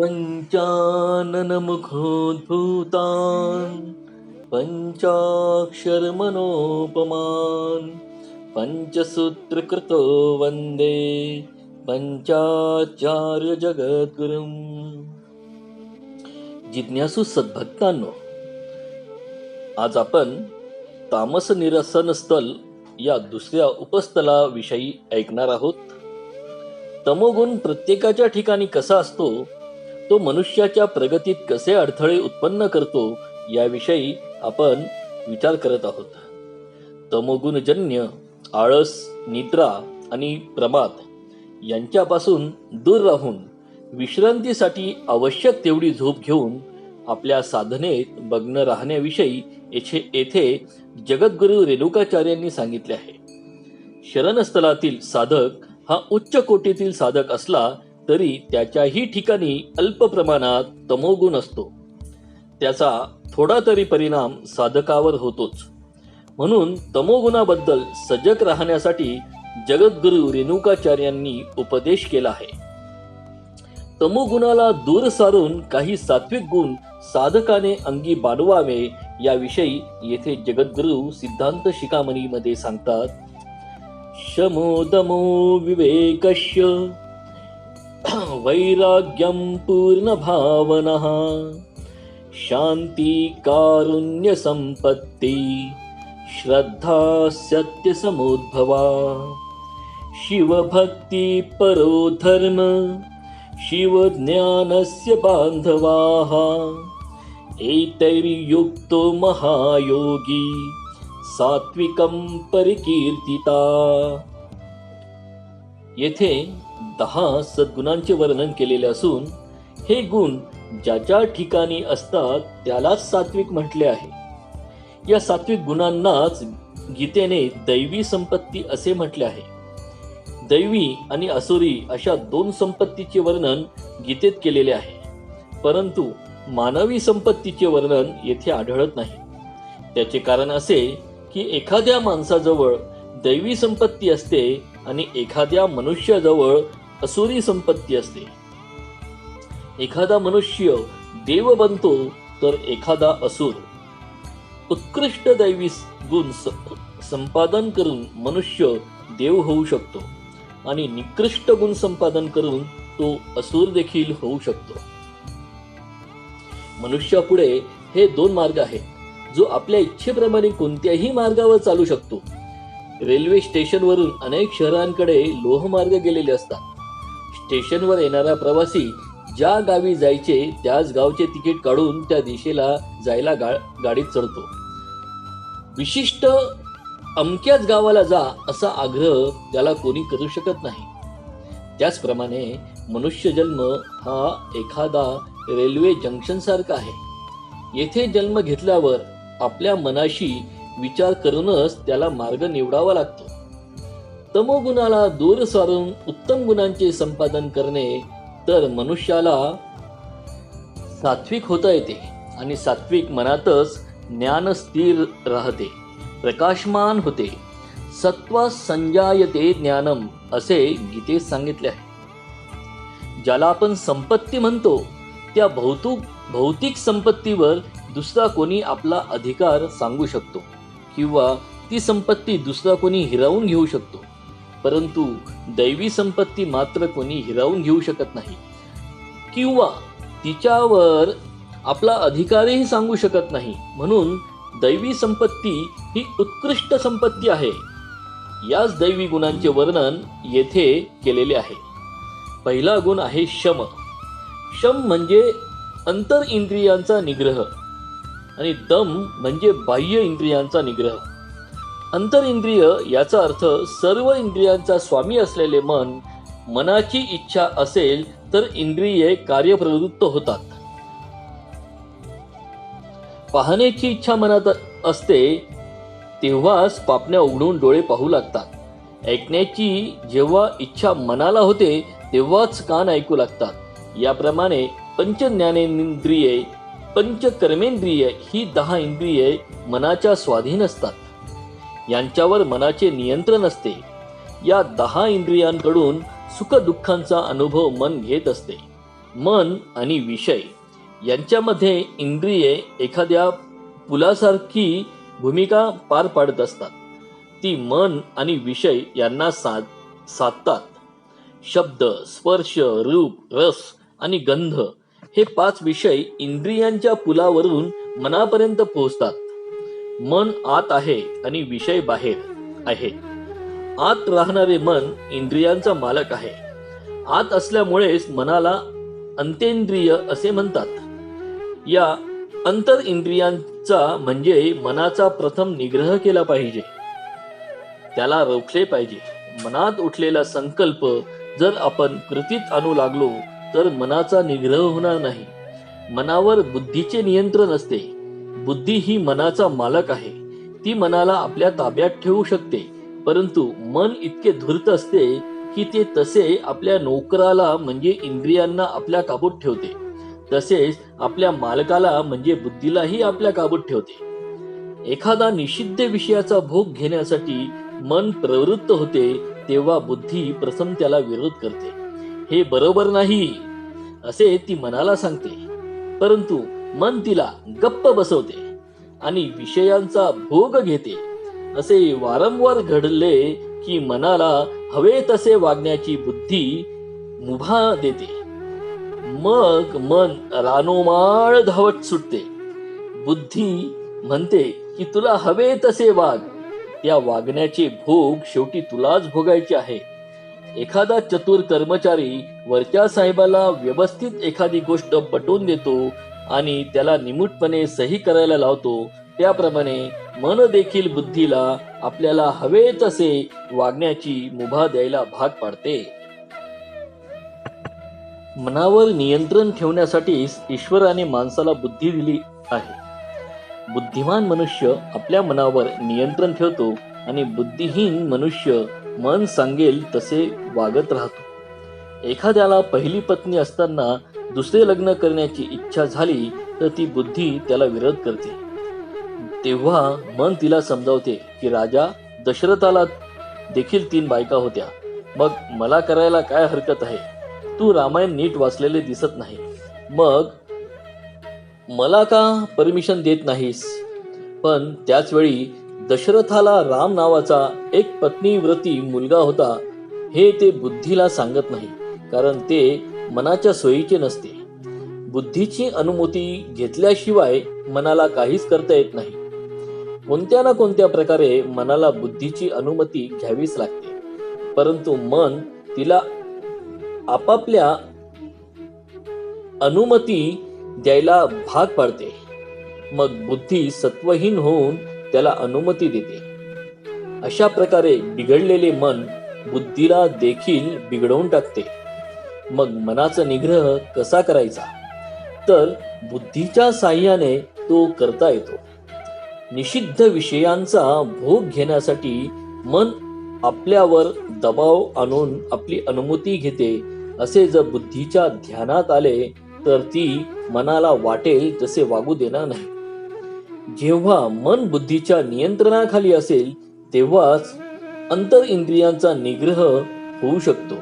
पञ्चाननमुखोद्भूतान् पञ्चाक्षरमनोपमान्। पञ्चसूत्रकृतो वन्दे। पंचाचार्य जगद्गुरुम जिज्ञासू सद्भक्तांनो आज आपण तामस निरसन स्थल या दुसऱ्या उपस्थलाविषयी ऐकणार आहोत. तमोगुण प्रत्येकाच्या ठिकाणी कसा असतो तो मनुष्याच्या प्रगतीत कसे अडथळे उत्पन्न करतो याविषयी आपण विचार करत आहोत. तमोगुणजन्य आळस निद्रा आणि प्रमाद यांच्यापासून दूर राहून विश्रांतीसाठी आवश्यक तेवढी झोप घेऊन आपल्या साधनेत मग्न राहण्याविषयी येथे येथे जगद्गुरु रेणुकाचार्यांनी सांगितले आहे. शरणस्थलातील साधक हा उच्च कोटीतील साधक असला तरी त्याच्याही ठिकाणी अल्प प्रमाणात तमोगुण असतो. त्याचा थोडा तरी परिणाम साधकावर होतोच. म्हणून तमोगुणाबद्दल सजग राहण्यासाठी जगद्गुरु रेणुकाचार्यांनी उपदेश केला आहे. तमोगुणाला दूर सारून काही सात्विक गुण साधकाने अंगी बांधवावे याविषयी येथे जगद्गुरु सिद्धांत शिखामणीमध्ये सांगतात शमोदमो विवेकश्य वैराग्यं पूर्णभावनः। शान्ति कारुण्यसम्पत्ति श्रद्धा सत्यसमुद्भवा शिवभक्ति परो धर्म शिवज्ञानस्य बान्धवाः। एतैर्युक्तो महायोगी सात्विकं परिकीर्तिता। येथे दहा सद्गुणांचे वर्णन केलेले असून हे गुण ज्याच्या ठिकाणी असतात त्यालाच सात्विक म्हटले आहे. या सात्विक गुणांनाच गीतेने दैवी संपत्ती असे म्हटले आहे. दैवी आणि असुरी अशा दोन संपत्तीचे वर्णन गीतेत केलेले आहे. परंतु मानवी संपत्तीचे वर्णन येथे आढळत नाही. त्याचे कारण असे की एखाद्या माणसाजवळ दैवी संपत्ती असते आणि एखाद्या मनुष्याजवळ असुरी संपत्ती असते. एखादा मनुष्य देव बनतो तर एखादा असुर. उत्कृष्ट दैवी गुण संपादन करून मनुष्य देव होऊ शकतो आणि निकृष्ट गुण संपादन करून तो असुर देखील होऊ शकतो. मनुष्यापुढे हे दोन मार्ग आहेत जो आपल्या इच्छेप्रमाणे कोणत्याही मार्गावर चालू शकतो. रेल्वे स्टेशनवरून अनेक शहरांकडे लोहमार्ग गेलेले असतात. स्टेशनवर येणारा प्रवासी ज्या गावी जायचे त्याच गावचे तिकीट काढून त्या दिशेला जायला गा गाडीत चढतो. विशिष्ट अमक्याच गावाला जा असा आग्रह त्याला कोणी करू शकत नाही. त्याचप्रमाणे मनुष्य जन्म हा एखादा रेल्वे जंक्शन सारखा आहे. येथे जन्म घेतल्यावर आपल्या मनाशी विचार करूनच त्याला मार्ग निवडावा लागतो. तमोगुणाला दूर सारून उत्तम गुणांचे संपादन करणे तर मनुष्याला सात्विक होता येते आणि सात्विक मनातच ज्ञान स्थिर राहते प्रकाशमान होते. सत्व संजायते ज्ञानम असे गीतेत सांगितले आहे. ज्याला आपण संपत्ती म्हणतो त्या भौतुक भौतिक संपत्तीवर दुसरा कोणी आपला अधिकार सांगू शकतो किंवा ती संपत्ती दुसरा कोणी हिरावून घेऊ शकतो. परंतु दैवी संपत्ती मात्र कोणी हिरावून घेऊ शकत नाही. किंवा तिच्यावर आपला अधिकारही सांगू शकत नाही. म्हणून दैवी संपत्ती ही उत्कृष्ट संपत्ती आहे. याच दैवी गुणांचे वर्णन येथे केलेले आहे. पहिला गुण आहे शम. शम म्हणजे अंतर इंद्रियांचा निग्रह. आणि दम म्हणजे बाह्य इंद्रियांचा निग्रह. अंतर इंद्रिय याचा अर्थ सर्व इंद्रियांचा स्वामी असलेले मन मनाची इच्छा असेल तर इंद्रिये कार्यप्रवृत्त होतात. पाहण्याची इच्छा मनात असते तेव्हाच पापण्या उघडून डोळे पाहू लागतात. ऐकण्याची जेव्हा इच्छा मनाला होते तेव्हाच कान ऐकू लागतात. याप्रमाणे पंचज्ञानेंद्रिये पंचकर्मेंद्रिय ही दहा इंद्रिये मनाच्या स्वाधीन असतात. यांच्यावर मनाचे नियंत्रण असते. या दहा इंद्रियांकडून सुख दुःखांचा अनुभव मन घेत असते. मन आणि विषय यांच्यामध्ये इंद्रिये एखाद्या पुलासारखी भूमिका पार पाडत असतात. ती मन आणि विषय यांना साध साधतात. शब्द स्पर्श रूप रस आणि गंध हे पाच विषय इंद्रियांच्या पुलावरून मनापर्यंत पोहोचतात. मन आत आहे आणि विषय बाहेर आहे. आत राहणारे मन इंद्रियांचा मालक आहे. आत असल्यामुळेच मनाला अंतेंद्रिय असे म्हणतात. या अंतर इंद्रियांचा म्हणजे मनाचा प्रथम निग्रह केला पाहिजे. त्याला रोखले पाहिजे. मनात उठलेला संकल्प जर आपण कृतीत आणू लागलो तर मनाचा निग्रह होणार नाही. मनावर बुद्धीचे नियंत्रण असते. बुद्धी ही मनाचा मालक आहे. ती मनाला आपल्या ताब्यात ठेवू शकते परंतु मन इतके धूर्त असते की ते तसे आपल्या नोकराला म्हणजे इंद्रियांना आपल्या काबूत ठेवते. तसेच आपल्या मालकाला म्हणजे बुद्धीलाही आपल्या काबूत ठेवते. एखादा निषिद्ध विषयाचा भोग घेण्यासाठी मन प्रवृत्त होते तेव्हा बुद्धी प्रथम त्याला विरोध करते. हे बरोबर नाही असे ती मनाला सांगते. परंतु मन तिला गप्प बसवते आणि विषयांचा भोग घेते. असे वारंवार घडले की मनाला हवे तसे वागण्याची बुद्धी मुभा देते. मग मन रानोमाळ धावत सुटते. बुद्धी म्हणते की तुला हवे तसे वाग. या वागण्याचे भोग शेवटी तुलाच भोगायचे आहे. एखादा चतुर कर्मचारी वरच्या साहेबाला व्यवस्थित एखादी गोष्ट पटवून देतो आणि त्याला निमूटपणे सही करायला लावतो. त्याप्रमाणे मन देखील बुद्धीला आपल्याला हवे तसे वागण्याची मुभा द्यायला भाग पाडते. मनावर नियंत्रण ठेवण्यासाठीच ईश्वराने माणसाला बुद्धी दिली आहे. बुद्धिमान मनुष्य आपल्या मनावर नियंत्रण ठेवतो आणि बुद्धिहीन मनुष्य मन सांगेल तसे वागत राहतो. एखाद्याला पहिली पत्नी असताना दुसरे लग्न करण्याची इच्छा झाली तर ती बुद्धी त्याला विरोध करते. तेव्हा मन तिला समजावते की राजा दशरथाला देखील तीन बायका होत्या. मग मला करायला काय हरकत आहे? तू रामायण नीट वाचलेले दिसत नाही. मग मला का परमिशन देत नाहीस? पण त्याचवेळी दशरथाला राम नावाचा एक पत्नीव्रती मुलगा होता हे ते बुद्धीला सांगत नाही. कारण ते मनाच्या सोयीचे नसते. बुद्धीची अनुमती घेतल्याशिवाय मनाला काहीच करता येत नाही. कोणत्या ना कोणत्या प्रकारे मनाला बुद्धीची अनुमती घ्यावीच लागते. परंतु मन तिला आपापल्या अनुमती द्यायला भाग पाडते. मग बुद्धी सत्वहीन होऊन त्याला अनुमती देते. अशा प्रकारे बिघडलेले मन बुद्धीला देखील बिघडवून टाकते. मग मनाचा निग्रह कसा करायचा? तर बुद्धीच्या साह्याने तो करता येतो. निषिद्ध विषयांचा भोग घेण्यासाठी मन आपल्यावर दबाव आणून आपली अनुमती घेते असे जर बुद्धीच्या ध्यानात आले तर ती मनाला वाटेल तसे वागू देणार नाही. जेव्हा मन बुद्धीच्या नियंत्रणाखाली असेल तेव्हाच अंतर इंद्रियांचा निग्रह होऊ शकतो.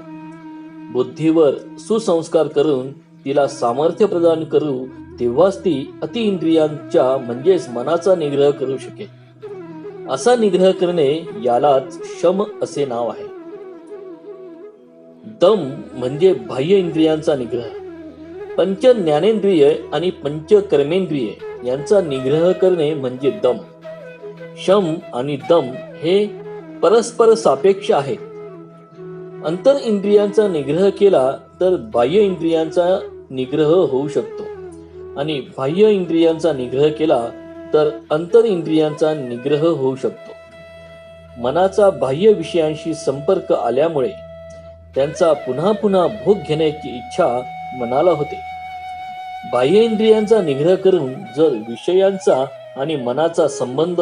बुद्धीवर सुसंस्कार करून तिला सामर्थ्य प्रदान करू तेव्हाच ती अति इंद्रियांच्या म्हणजेच मनाचा निग्रह करू शकेल. असा निग्रह करणे यालाच शम असे नाव आहे. दम म्हणजे बाह्य इंद्रियांचा निग्रह. पंच ज्ञानेंद्रिय आणि पंच कर्मेंद्रिय यांचा निग्रह करणे म्हणजे दम. शम आणि दम हे परस्पर सापेक्ष आहेत. अंतर इंद्रियांचा निग्रह केला तर बाह्य इंद्रियांचा निग्रह होऊ शकतो. आणि बाह्य इंद्रियांचा निग्रह केला तर अंतर इंद्रियांचा निग्रह होऊ शकतो. मनाचा बाह्य विषयांशी संपर्क आल्यामुळे त्यांचा पुन्हा पुन्हा भोग घेण्याची इच्छा मनाला होते. बाह्य इंद्रियांचा निग्रह करून जर विषयांचा आणि मनाचा संबंध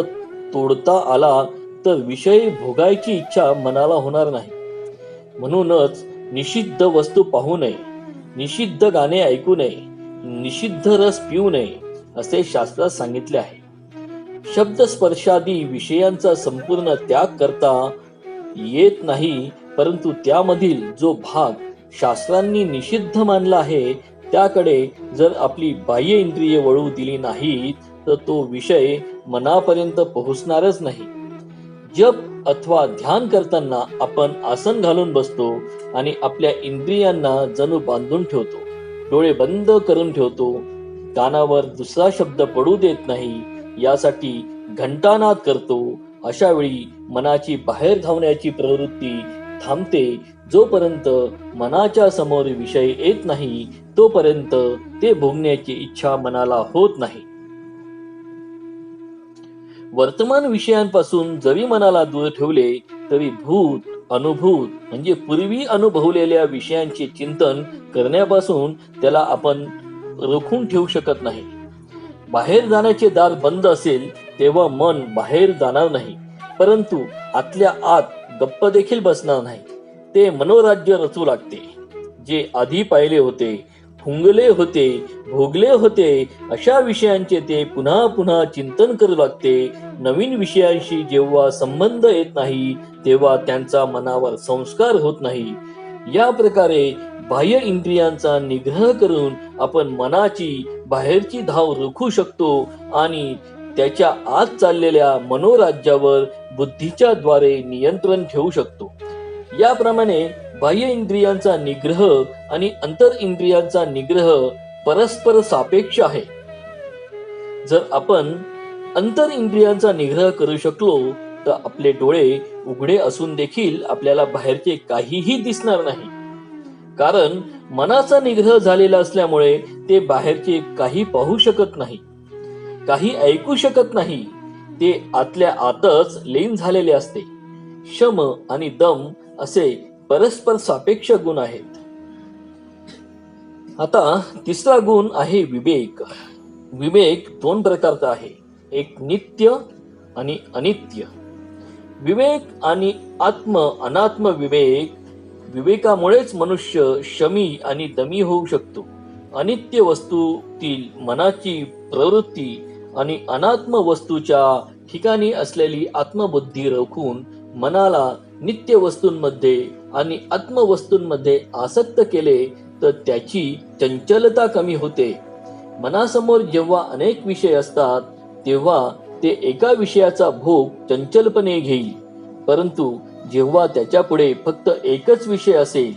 तोडता आला तर विषय भोगायची इच्छा मनाला होणार नाही. म्हणूनच निषिद्ध वस्तू पाहू नये निषिद्ध गाणे ऐकू नये निषिद्ध रस पिऊ नये असे शास्त्रात सांगितले आहे. शब्द स्पर्शादी विषयांचा संपूर्ण त्याग करता येत नाही परंतु त्यामधील जो भाग शास्त्रांनी निषिद्ध मानला आहे त्याकडे जर आपली बाह्य इंद्रिय वळू दिली नाहीत तर तो विषय मनापर्यंत पोहोचणारच नाही. जप अथवा ध्यान करताना आपण आसन घालून बसतो आणि आपल्या इंद्रियांना जणू बांधून ठेवतो. डोळे बंद करून ठेवतो. कानावर दुसरा शब्द पडू देत नाही. यासाठी घंटानाद करतो. अशा वेळी मनाची बाहेर धावण्याची प्रवृत्ती थांबते. जोपर्यंत मनाच्या समोर विषय येत नाही तोपर्यंत ते भोगण्याची इच्छा मनाला होत नाही. वर्तमान विषयांपासून जरी मनाला दूर ठेवले तरी भूत अनुभूत म्हणजे पूर्वी अनुभवलेल्या विषयांचे चिंतन करण्यापासून त्याला आपण रोखून ठेवू शकत नाही. बाहेर जाण्याचे दार बंद असेल तेव्हा मन बाहेर जाणार नाही. परंतु आतल्या आत गप्प देखील बसणार नाही. ते मनोराज्य रचू लागते. जे आधी पाहिले होते फुंगले होते भोगले होते अशा विषयांचे ते पुन्हा पुन्हा चिंतन करू लागते. नवीन विषयांशी जेव्हा संबंध येत नाही तेव्हा त्यांचा मनावर संस्कार होत नाही. या प्रकारे बाह्य इंद्रियांचा निग्रह करून आपण मनाची बाहेरची धाव रोखू शकतो आणि त्याच्या आत चाललेल्या मनोराज्यावर बुद्धीच्या द्वारे नियंत्रण ठेवू शकतो. याप्रमाणे बाह्य इंद्रियांचा निग्रह आणि अंतर इंद्रियांचा निग्रह परस्पर सापेक्ष आहे. जर आपण अंतर इंद्रियांचा निग्रह करू शकलो तर आपले डोळे उघडे असून देखील आपल्याला बाहेरचे काहीही दिसणार नाही. कारण मनाचा निग्रह झालेला असल्यामुळे ते बाहेरचे काही पाहू शकत नाही. काही ऐकू शकत नाही. ते आतल्या आतच लीन झालेले असते. शम आणि दम असे परस्पर सापेक्ष गुण आहेत. आता तिसरा गुण आहे विवेक. विवेक दोन प्रकारचा आहे एक नित्य आणि अनित्य. विवेक आणि आत्म अनात्म विवेक विवेकामुळेच मनुष्य शमी आणि दमी होऊ शकतो. अनित्य वस्तूतील मनाची प्रवृत्ती आणि अनात्म वस्तूच्या ठिकाणी असलेली आत्मबुद्धी रोखून मनाला नित्य वस्तूंमध्ये आणि आत्मवस्तूंमध्ये आसक्त केले तर त्याची चंचलता कमी होते. मनासमोर जेव्हा अनेक विषय असतात तेव्हा ते एका विषयाचा भोग चंचलपणे घेईल. परंतु जेव्हा त्याच्या पुढे फक्त एकच विषय असेल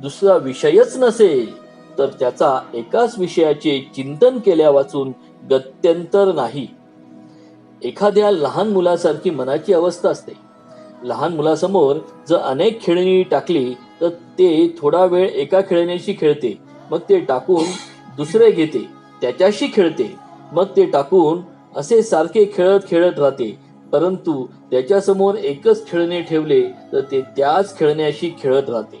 दुसरा विषयच नसेल तर त्याचा एकाच विषयाचे चिंतन केल्या वाचून गत्यंतर नाही. एखाद्या लहान मुलासारखी मनाची अवस्था असते. लहान मुलासमोर जर अनेक खेळणी टाकली तर ते थोडा वेळ एका खेळण्याशी खेळते. मग ते टाकून दुसरे घेते त्याच्याशी खेळते. मग ते टाकून असे सारखे खेळत खेळत राहते. परंतु त्याच्यासमोर एकच खेळणे ठेवले तर ते त्याच खेळण्याशी खेळत राहते.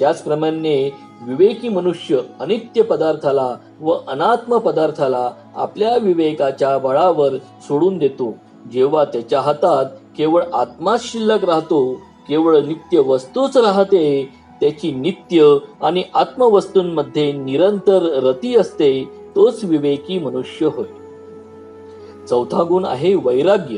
त्याचप्रमाणे विवेकी मनुष्य अनित्य पदार्थाला व अनात्म पदार्थाला आपल्या विवेकाच्या बळावर सोडून देतो. जेव्हा त्याच्या हातात केवळ आत्माच शिल्लक राहतो केवळ नित्य वस्तूच राहते त्याची नित्य आणि आत्मवस्तूंमध्ये निरंतर रती असते तोच विवेकी मनुष्य होय. चौथा गुण आहे वैराग्य.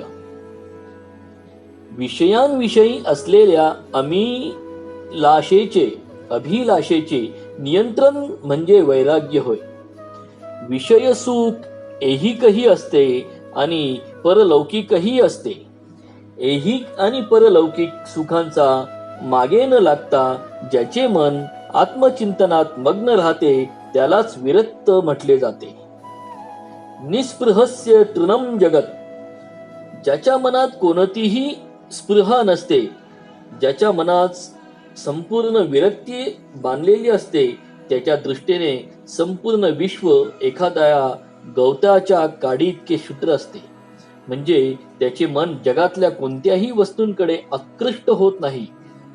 विषयांविषयी असलेल्या अमिलाशेचे अभिलाषेचे नियंत्रण म्हणजे वैराग्य होय. विषय सुख ऐहिकही असते आणि परलौकिकही असते. ऐहिक आणि परलौकिक सुखांचा मागे न लागता ज्याचे मन आत्मचिंतनात मग्न राहते त्यालाच विरक्त म्हटले जाते. निस्पृहस्य तृणम जगत. ज्याच्या मनात कोणतीही स्पृहा नसते ज्याच्या मनात संपूर्ण विरक्ती बांधलेली असते त्याच्या दृष्टीने संपूर्ण विश्व एखाद्या गवताच्या काडीइतके शूद्र असते. म्हणजे त्याचे मन जगातल्या कोणत्याही वस्तूंकडे आकृष्ट होत नाही.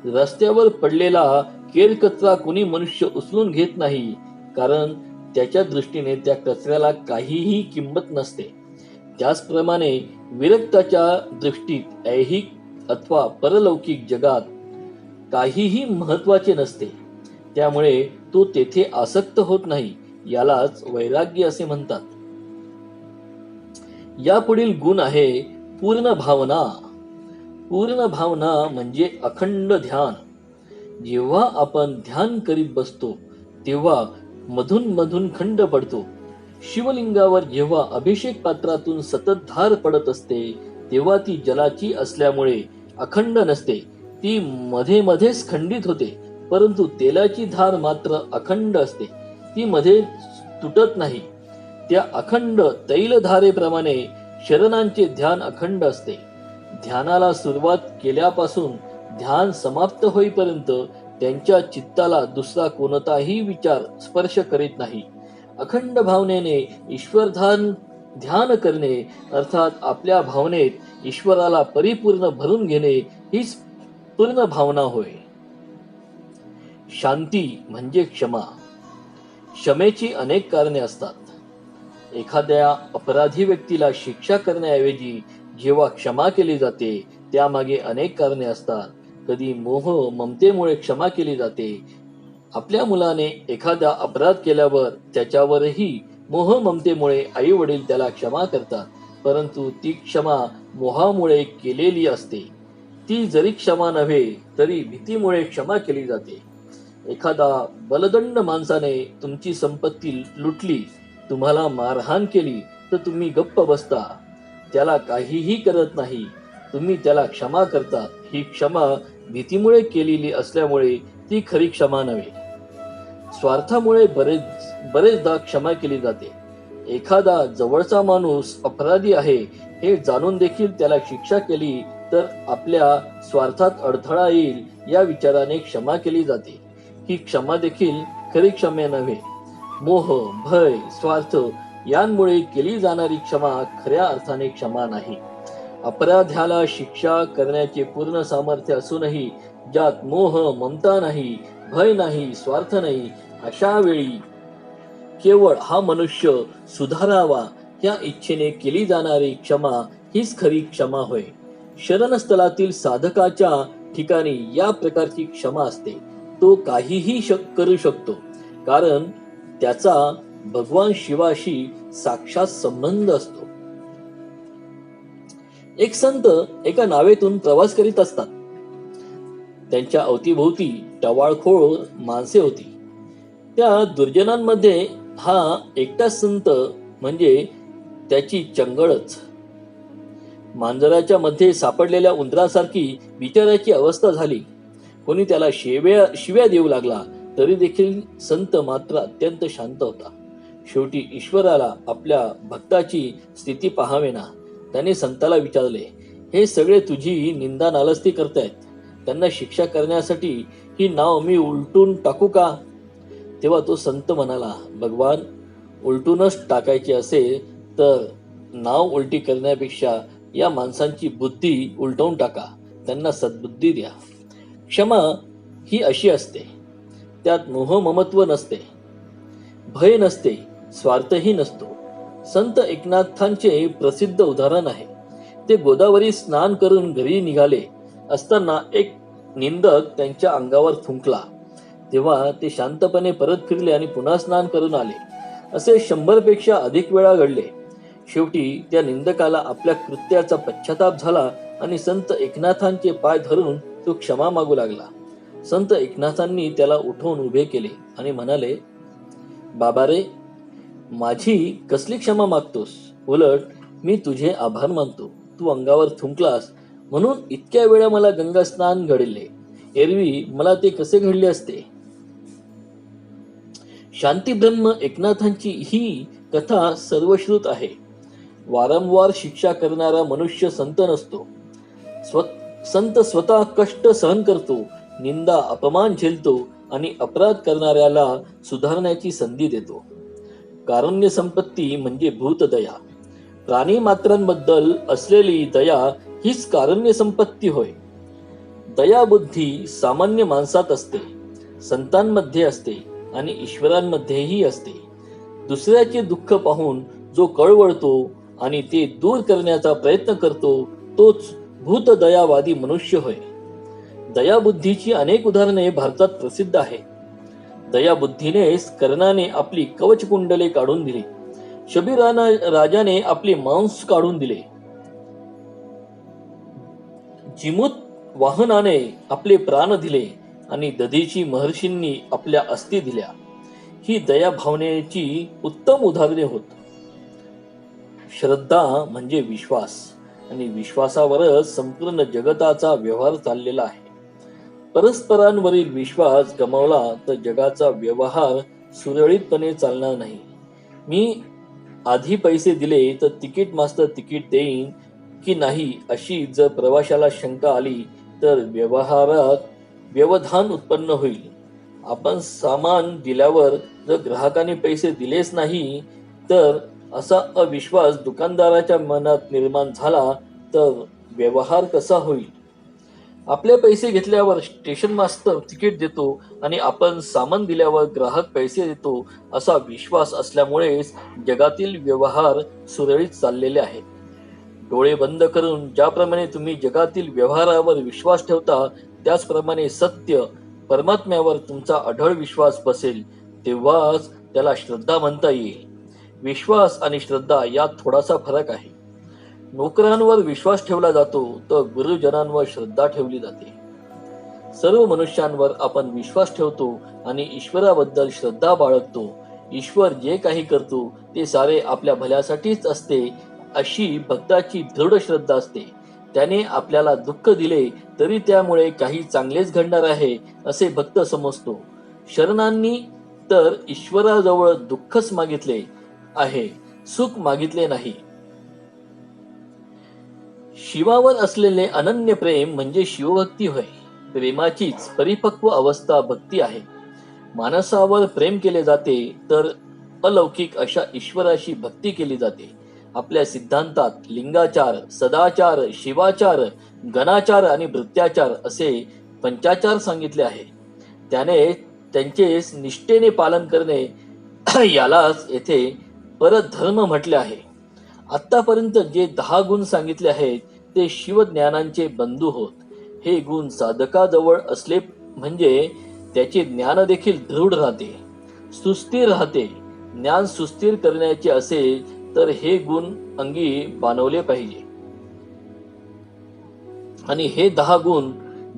रस्त्यावर पडलेला केरकचरा कोणी मनुष्य उचलून घेत नाही कारण त्याच्या दृष्टीने त्या कचऱ्याला काहीही किंमत नसते. त्याचप्रमाणे विरक्ताच्या दृष्टीत ऐहिक अथवा परलौकिक जगात काहीही महत्त्वाचे नसते. त्यामुळे तो तेथे आसक्त होत नाही यालाच वैराग्य असे म्हणतात. या पुढील गुण आहे पूर्ण भावना पूर्ण भावना म्हणजे अखंड ध्यान. जेव्हा आपण ध्यान करीत बसतो तेव्हा मधून मधून खंड पडतो. शिवलिंगावर जेव्हा अभिषेक पात्रातून सतत धार पडत असते तेव्हा ती जलाची असल्यामुळे अखंड नसते. ती मध्ये मध्येच खंडित होते परंतु तेलाची धार मात्र अखंड असते. ती मध्ये तुटत नाही. त्या अखंड तैलधारेप्रमाणे शरणांचे ध्यान अखंड असते. ध्यानाला सुरुवात केल्यापासून ध्यान समाप्त होईपर्यंत त्यांच्या चित्ताला दुसरा कोणताही विचार स्पर्श करीत नाही. अखंड भावनेने ईश्वरधान ध्यान करणे अर्थात आपल्या भावनेत ईश्वराला परिपूर्ण भरून घेणे हीच पूर्ण भावना होय. शांती म्हणजे क्षमा. क्षमेची अनेक कारणे असतात. एखाद्या अपराधी व्यक्तीला शिक्षा करण्याऐवजी जेव्हा क्षमा केली जाते त्यामागे अनेक कारणे असतात. कधी मोह ममतेमुळे क्षमा केली जाते. आपल्या मुलाने एखादा अपराध केल्यावर त्याच्यावरही मोह ममतेमुळे आई वडील त्याला क्षमा करतात परंतु ती क्षमा मोहामुळे केलेली असते. ती जरी क्षमा नव्हे तरी भीतीमुळे क्षमा केली जाते. एखादा बलदंड माणसाने तुमची संपत्ती लुटली तुम्हाला मारहाण केली तर तुम्ही गप्प बसता. त्याला काहीही करत नाही. तुम्ही त्याला क्षमा करता. ही क्षमा भीतीमुळे केलेली असल्यामुळे ती खरी क्षमा नव्हे. स्वार्थामुळे बरेच बरेचदा क्षमा केली जाते. एखादा जवळचा माणूस अपराधी आहे हे जाणून देखील त्याला शिक्षा केली तर आपल्या स्वार्थात अडथळा येईल या विचाराने क्षमा केली जाते. ही क्षमा देखील खरी क्षमे नव्हे. मोह भय स्वार्थ यांमुळे केली जाणारी क्षमा खऱ्या अर्थाने क्षमा नाही. अपराध्याला शिक्षा करण्याचे पूर्ण सामर्थ्य असूनही ज्यात मोह ममता नाही भय नाही स्वार्थ नाही अशा वेळी केवळ हा मनुष्य सुधारावा या इच्छेने केली जाणारी क्षमा हीच खरी क्षमा होय. शरणस्थलातील साधकाच्या ठिकाणी या प्रकारची क्षमा असते. तो काहीही शक करू शकतो. कारण त्याचा भगवान शिवाशी साक्षात संबंध असतो. एक संत एका नावेतून प्रवास करीत असतात. त्यांच्या अवतीभोवती टवाळखोळ माणसे होती. त्या दुर्जनांमध्ये हा एकटा संत म्हणजे त्याची चंगळच. मांजराच्या मध्ये सापडलेल्या उंदरासारखी बिचाराची अवस्था झाली. कोणी त्याला शिव्या शिव्या देऊ लागला तरी देखील संत मात्र अत्यंत शांत होता. शेवटी ईश्वराला आपल्या भक्ताची स्थिती पाहावेना त्याने संताला विचारले हे सगळे तुझी निंदा नालस्ती करतायत. त्यांना शिक्षा करण्यासाठी ही नाव मी उलटून टाकू का? तेव्हा तो संत म्हणाला भगवान उलटूनच टाकायची असेल तर नाव उलटी करण्यापेक्षा या माणसांची बुद्धी उलटवून टाका. त्यांना सद्बुद्धी द्या. क्षमा ही अशी असते. त्यात मोह ममत्व नसते. भय नसते स्वार्थही नसतो. संत एकनाथांचे प्रसिद्ध उदाहरण आहे. ते गोदावरी स्नान करून घरी निघाले असताना एक निंदक त्यांच्या अंगावर थुंकला. तेव्हा ते शांतपणे परत फिरले आणि पुन्हा स्नान करून आले. असे शंभरपेक्षा अधिक वेळा घडले. शेवटी त्या निंदकाला आपल्या कृत्याचा पश्चाताप झाला आणि संत एकनाथांचे पाय धरून तो क्षमा मागू लागला. संत एकनाथांनी त्याला उठवून उभे केले आणि म्हणाले बाबा रे माझी कसली क्षमा मागतोस? उलट मी तुझे आभार मानतो. तू अंगावर थुंकलास म्हणून इतक्या वेळा मला गंगा स्नान घडले. एरवी मला ते कसे घडले असते? शांती ब्रह्म एकनाथांची ही कथा सर्वश्रुत आहे. वारंवार शिक्षा करणारा मनुष्य संत नसतो. स्व संत स्वतः कष्ट सहन करतो निंदा अपमान झेलतो आणि अपराध करणाऱ्याला सुधारण्याची संधी देतो. कारुण्य संपत्ती म्हणजे भूतदया. प्राणी मात्रांबद्दल असलेली दया हीच कारुण्य संपत्ती होय. दयाबुद्धी सामान्य माणसात असते संतांमध्ये असते आणि ईश्वरांमध्येही असते. दुसऱ्याचे दुःख पाहून जो कळवळतो आणि ते दूर करण्याचा प्रयत्न करतो तोच भूतदयावादी मनुष्य होय. दयाबुद्धीची अनेक उदाहरणे भारतात प्रसिद्ध आहेत दयाबुद्धीने कर्णाने आपली कवच कुंडले काढून दिली. शबीराना राजाने आपले मांस काढून दिले. जिमूत वाहनाने आपले प्राण दिले आणि दधीची महर्षींनी आपल्या अस्थि दिल्या. ही दया भावनेची उत्तम उदाहरणे होत. श्रद्धा म्हणजे विश्वास आणि विश्वासावरच संपूर्ण जगताचा व्यवहार चाललेला आहे. परस्परांवरील विश्वास गमावला तर जगाचा व्यवहार सुरळीतपणे चालणार नाही. मी आधी पैसे दिले तर तिकीट मास्तर तिकीट देईन की नाही अशी जर प्रवाशाला शंका आली तर व्यवहारात व्यवधान उत्पन्न होईल. आपण सामान दिल्यावर जर ग्राहकाने पैसे दिलेच नाही तर असा अविश्वास दुकानदाराच्या मनात निर्माण झाला तर व्यवहार कसा होईल? आपले पैसे घेतल्यावर स्टेशन मास्तर तिकीट देतो आणि आपण सामान दिल्यावर ग्राहक पैसे देतो असा विश्वास असल्यामुळेच जगातील व्यवहार सुरळीत चाललेले आहेत. डोळे बंद करून ज्याप्रमाणे तुम्ही जगातील व्यवहारावर विश्वास ठेवता त्याचप्रमाणे सत्य परमात्म्यावर तुमचा अढळ विश्वास बसेल तेव्हाच त्याला श्रद्धा म्हणता येईल. विश्वास आणि श्रद्धा यात थोडासा फरक आहे. नोकरांवर विश्वास ठेवला जातो तर गुरुजनांवर श्रद्धा ठेवली जाते. सर्व मनुष्यांवर आपण विश्वास ठेवतो आणि ईश्वराबद्दल श्रद्धा बाळगतो. ईश्वर जे काही करतो ते सारे आपल्या भल्यासाठीच असते अशी भक्ताची दृढ श्रद्धा असते. त्याने आपल्याला दुःख दिले तरी त्यामुळे काही चांगलेच घडणार आहे असे भक्त समजतो. शरणांनी तर ईश्वराजवळ दुःखच मागितले आहे सुख मागितले नाही. शिवावर असलेले अनन्य प्रेम म्हणजे शिवभक्ती होय. प्रेमाचीच परिपक्व अवस्था भक्ती आहे. मानसावर प्रेम केले जाते तर अलौकिक अशा ईश्वराशी भक्ती केली जाते. आपल्या सिद्धांतात लिंगाचार सदाचार शिवाचार गणाचार आणि भृत्याचार असे पंचाचार सांगितले आहे. त्याने त्यांचे निष्ठेने पालन करणे यालाच येथे परधर्म म्हटले आहे. आतापर्यंत जे दहा गुण सांगितले आहेत ते शिवज्ञानांचे बंधू होत. हे गुण साधकाजवळ असले म्हणजे त्याचे ज्ञान देखील दृढ राहते. सुस्थिर राहते. ज्ञान सुस्थिर करण्याचे असेल तर हे गुण अंगी बांधवले पाहिजे. आणि हे दहा गुण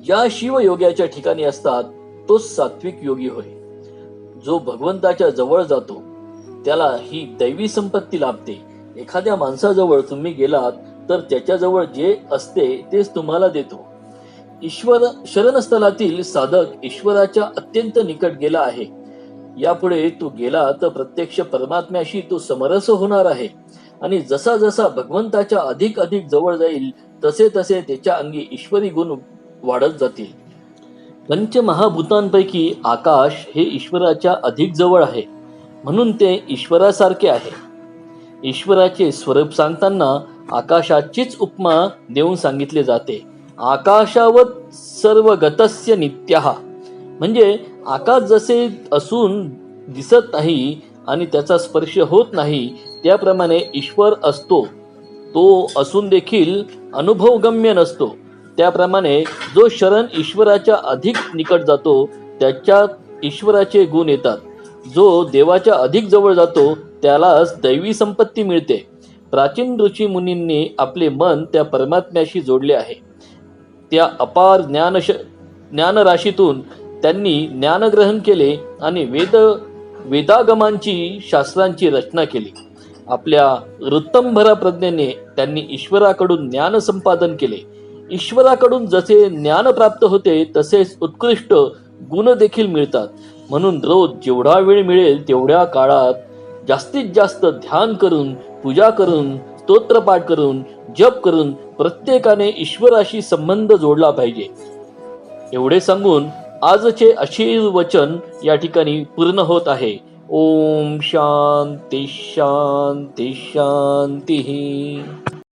ज्या शिवयोग्याच्या ठिकाणी असतात तो सात्विक योगी होय. जो भगवंताच्या जवळ जातो त्याला ही दैवी संपत्ती लाभते. एखाद्या माणसाजवळ तुम्ही गेलात तर त्याच्याजवळ जे असते तेच तुम्हाला देतो. ईश्वर शरणस्थलातील साधक ईश्वराच्या अत्यंत निकट गेला आहे. यापुढे तो गेला तर प्रत्यक्ष परमात्म्याशी तो समरस होणार आहे. आणि जसा जसा भगवंताच्या अधिक अधिक जवळ जाईल तसे तसे त्याच्या अंगी ईश्वरी गुण वाढत जातील. पंचमहाभूतांपैकी आकाश हे ईश्वराच्या अधिक जवळ आहे. म्हणून ते ईश्वरासारखे आहे. ईश्वराचे स्वरूप सांगताना आकाशाचीच उपमा देऊन सांगितले जाते. आकाशावत सर्व गतस्य नित्या. म्हणजे आकाश जसे असून दिसत नाही आणि त्याचा स्पर्श होत नाही त्याप्रमाणे ईश्वर असतो. तो असून देखील अनुभवगम्य नसतो. त्याप्रमाणे जो शरण ईश्वराच्या अधिक निकट जातो त्याच्यात ईश्वराचे गुण येतात. जो देवाच्या अधिक जवळ जातो त्यालाच दैवी संपत्ती मिळते. प्राचीन ऋषी मुनींनी आपले मन त्या परमात्म्याशी जोडले आहे. त्या अपार ज्ञानश ज्ञानराशीतून त्यांनी ज्ञानग्रहण केले आणि वेद वेदागमांची शास्त्रांची रचना केली. आपल्या वृत्तंभरा प्रज्ञेने त्यांनी ईश्वराकडून ज्ञान संपादन केले. ईश्वराकडून जसे ज्ञान प्राप्त होते तसेच उत्कृष्ट गुण देखील मिळतात. म्हणून रोज जेवढा वेळ मिळेल तेवढ्या काळात जास्तीत जास्त ध्यान करून पूजा करून स्तोत्रपाठ करून जप करून प्रत्येकाने ईश्वराशी संबंध जोडला पाहिजे. एवढे सांगून आजचे आशीर्वचन या ठिकाणी पूर्ण होत आहे. ओम शांती शांती शांती.